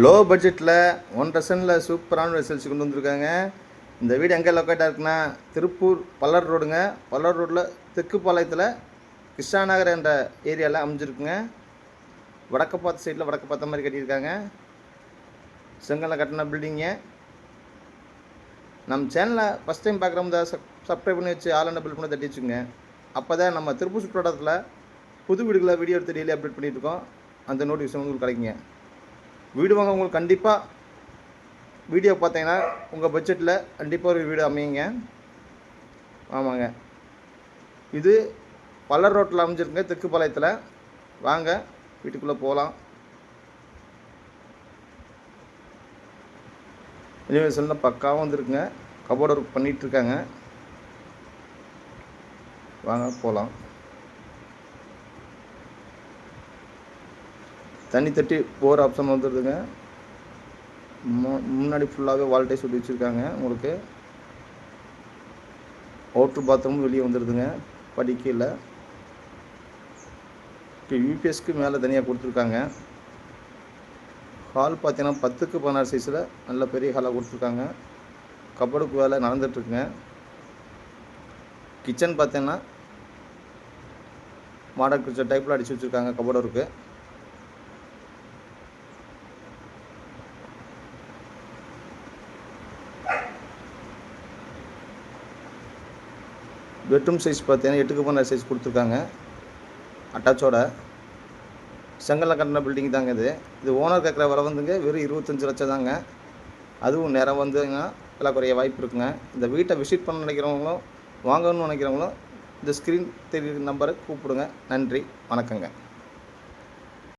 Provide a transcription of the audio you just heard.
Low பட்ஜெட்டில் one டசனில் சூப்பரான results கொண்டு வந்திருக்காங்க. இந்த வீடு எங்கே லொக்கேட்டாக இருக்குன்னா திருப்பூர் பல்லர் ரோடுங்க. பல்லர் ரோட்டில் தெற்குப்பாளையத்தில் கிருஷ்ணாநகர் என்ற ஏரியாவில் அமைஞ்சிருக்குங்க. வடக்கு பார்த்த சைடில் வடக்கு பார்த்த மாதிரி கட்டியிருக்காங்க. செங்கல்ல கட்டின பில்டிங்க நம்ம சேனலை ஃபஸ்ட் டைம் பார்க்குறவங்க சப் சப்ஸ்கிரைப் பண்ணி வச்சு ஆல் பில் பண்ணி தட்டி வச்சுங்க அப்போ தான் நம்ம திருப்பூர் சுற்றுவட்டத்தில் புது வீடுகளை வீடியோ எடுத்து டெய்லி அப்டேட் பண்ணிட்டு அந்த நோட்டிஃபிகேஷன் உங்களுக்கு கிடைக்குங்க. வீடு வாங்க உங்களுக்கு கண்டிப்பாக வீடியோ பார்த்தீங்கன்னா உங்கள் பட்ஜெட்டில் கண்டிப்பாக ஒரு வீடு அமையுங்க. ஆமாங்க. இது பல்லர் ரோட்டில் அமைஞ்சிருக்குங்க தெற்குப்பாளையத்தில் வாங்க வீட்டுக்குள்ளே போகலாம் ரினிவேஷனில் பக்காவும் வந்துருக்குங்க. கபோர்டு ஒர்க் பண்ணிகிட்ருக்காங்க வாங்க போகலாம் தண்ணி தட்டி போர் ஆப்ஷன் வந்துடுதுங்க மு- முன்னாடி ஃபுல்லாகவே வால்டேஜ் சொல்லி வச்சுருக்காங்க உங்களுக்கு. அவுட்ரு பாத்ரூம் வெளியே வந்துடுதுங்க படிக்கல. இப்போ யூபிஎஸ்க்கு மேலே தனியாக கொடுத்துருக்காங்க. ஹால் பார்த்தீங்கன்னா பத்துக்கு பதினாறு சைஸில் நல்ல பெரிய ஹாலாக கொடுத்துருக்காங்க. கபடுக்கு வேலை நடந்துட்டுருக்குங்க. கிச்சன் பார்த்தீங்கன்னா மாடர்ன் கிச்சன் டைப்பில் அடித்து வச்சுருக்காங்க கபோர்டு இருக்குது பெட்ரூம் சைஸ் பார்த்தீங்கன்னா எட்டுக்கு போன சைஸ் கொடுத்துருக்காங்க. அட்டாச்சோட செங்கல்ல கட்டின பில்டிங் தாங்க இது. இது ஓனர் கேட்குற வர வந்துங்க வெறும் இருபத்தஞ்சி லட்சம் தாங்க. அதுவும் நேரம் வந்துங்க. விலை குறைய வாய்ப்பு இருக்குங்க. இந்த வீட்டை விசிட் பண்ண நினைக்கிறவங்களும் வாங்கணும்னு நினைக்கிறவங்களும் இந்த ஸ்க்ரீன் தெரியுற நம்பரை கூப்பிடுங்க. நன்றி. வணக்கங்க.